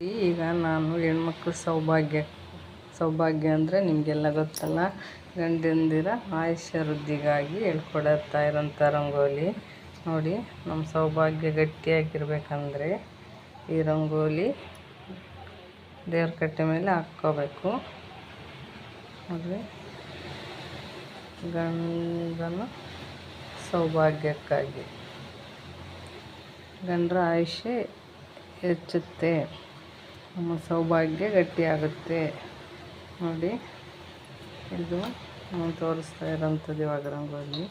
ಈಗ ನಾನು ಹೆಣ್ಮಕ್ಳು ಸೌಭಾಗ್ಯ ಸೌಭಾಗ್ಯ ಅಂದರೆ ನಿಮಗೆಲ್ಲ ಗೊತ್ತಲ್ಲ? ಗಂಡಂದಿರ ಆಯುಷ್ಯ ವೃದ್ಧಿಗಾಗಿ ಹೇಳ್ಕೊಡತ್ತಾ ಇರೋಂಥ ರಂಗೋಲಿ. ನೋಡಿ ನಮ್ಮ ಸೌಭಾಗ್ಯ ಗಟ್ಟಿಯಾಗಿರ್ಬೇಕಂದ್ರೆ ಈ ರಂಗೋಲಿ ದೇವ್ರ ಕಟ್ಟೆ ಮೇಲೆ ಹಾಕ್ಕೋಬೇಕು. ನೋಡಿ ಗಂಡನ ಸೌಭಾಗ್ಯಕ್ಕಾಗಿ. ಗಂಡರ ಆಯುಷ್ಯ ಹೆಚ್ಚುತ್ತೆ. ನಮ್ಮ ಸೌಭಾಗ್ಯ ಗಟ್ಟಿಯಾಗುತ್ತೆ. ನೋಡಿ, ಇದು ನಾನು ತೋರಿಸ್ತಾ ಇರೋಂಥದ್ದು ಇವಾಗ ರಂಗೋಲಿ.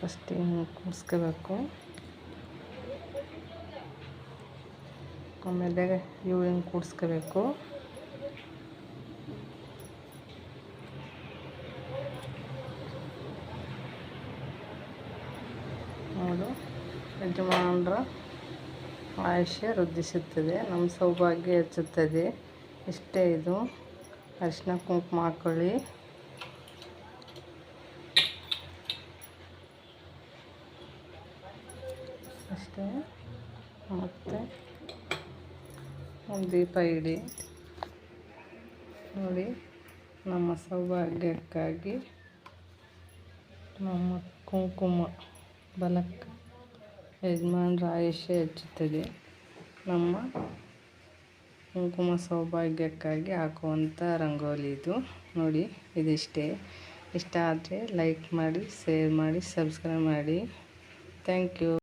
ಫಸ್ಟ್ ಹಿಂಗೆ ಕೂಡಿಸ್ಕೋಬೇಕು? ಆಮೇಲೆ ಇವು ಹಿಂಗೆ ಕೂಡಿಸ್ಕೋಬೇಕು? ನೋಡು ಯಜಮಾನರ ಆಯುಷ್ಯ ವೃದ್ಧಿಸುತ್ತದೆ. ನಮ್ಮ ಸೌಭಾಗ್ಯ ಹೆಚ್ಚುತ್ತದೆ. ಇಷ್ಟೇ ಇದು. ಅರಿಶಿನ ಕುಂಕುಮ ಹಾಕ್ಕೊಳ್ಳಿ ಅಷ್ಟೇ. ಮತ್ತು ಒಂದು ದೀಪ ಇಡಿ. ನೋಡಿ, ನಮ್ಮ ಸೌಭಾಗ್ಯಕ್ಕಾಗಿ ನಮ್ಮ ಕುಂಕುಮ. ಬಲಕ್ಕೆ ಯಜಮಾನ್ರ ಆಯುಷ್ಯ ಹೆಚ್ಚುತ್ತದೆ ನಮ್ಮ ಕುಂಕುಮ ಸೌಭಾಗ್ಯಕ್ಕಾಗಿ ಹಾಕುವಂಥ ರಂಗೋಲಿ ಇದು. ನೋಡಿ, ಇದಿಷ್ಟೇ. ಇಷ್ಟ ಆದರೆ ಲೈಕ್ ಮಾಡಿ, ಶೇರ್ ಮಾಡಿ, ಸಬ್ಸ್ಕ್ರೈಬ್ ಮಾಡಿ. Thank you.